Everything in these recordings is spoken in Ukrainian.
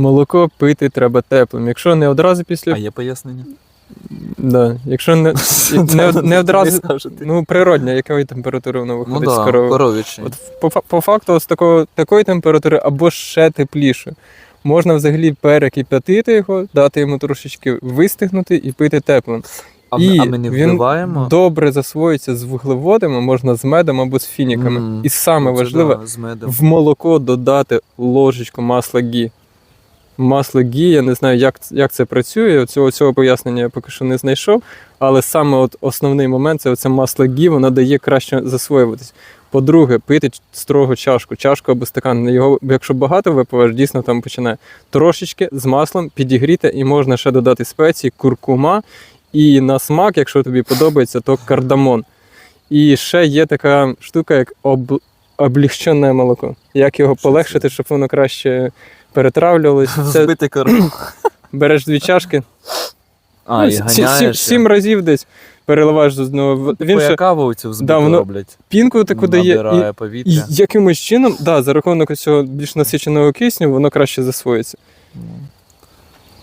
Молоко пити треба теплим. Якщо не одразу після. А є пояснення? Да. Якщо не, не, не одразу. скажете. Ну, природня, якої температури воно Ну виходить да, з корови. От по, по факту з такого, такої температури або ще тепліше. Можна взагалі перекип'ятити його, дати йому трошечки вистигнути і пити теплим. А, і а ми не він? Добре засвоїться з вуглеводами, можна з медом або з фініками. Мгм. І саме важливе, да, в молоко додати ложечку масла гі. Масло гі, я не знаю, як, як це працює. Цього, цього пояснення я поки що не знайшов. Але саме от основний момент це оце масло гі, воно дає краще засвоюватись. По-друге, пити строго чашку, чашку або стакан. Його, якщо багато випиваєш, дійсно там починає трошечки з маслом підігріти, і можна ще додати спеції, куркума. І на смак, якщо тобі подобається, то кардамон. І ще є така штука, як об... облігчене молоко. Як його полегшити, щоб воно краще перетравлювалось. Це Збити корову. береш дві чашки, А, ну, і сі- сім, сім разів десь переливаєш з одного. Він Він ще каву цю Да, воно роблять. пінку таку дає. І, повітря. і якимось чином, да, за рахунок цього більш насиченого кисню, воно краще засвоїться.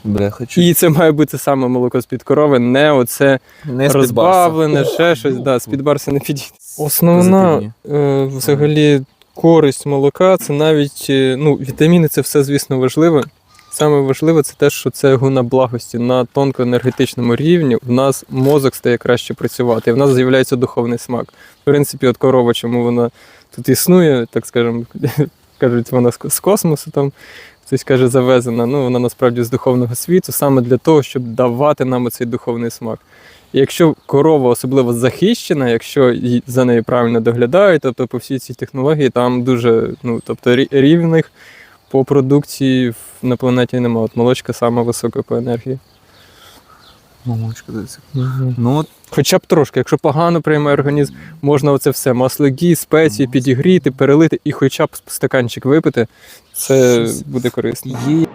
Бля, хочу. І це має бути саме молоко з-під корови, не оце Не розбавлене, ще щось. Да, з-під барса не підійде. Основна е, взагалі користь молока це навіть е, ну, вітаміни, це все, звісно, важливе. Саме важливе це те, що це гуна благості на тонкоенергетичному рівні. В нас мозок стає краще працювати, в нас з'являється духовний смак. В принципі, от корова, чому вона тут існує, так скажемо, кажуть, вона з космосу там. Хтось каже, завезена. Ну, вона насправді з духовного світу, саме для того, щоб давати нам цей духовний смак. І якщо корова особливо захищена, якщо за нею правильно доглядають, тобто по всій цій технології там дуже ну, тобто, рівних по продукції на планеті немає. От молочка сама висока по енергії. Мамочка, угу. Ну, от Хоча б трошки, якщо погано приймає організм, можна оце все масло гі, спеції підігріти, перелити і хоча б стаканчик випити, це буде корисно. є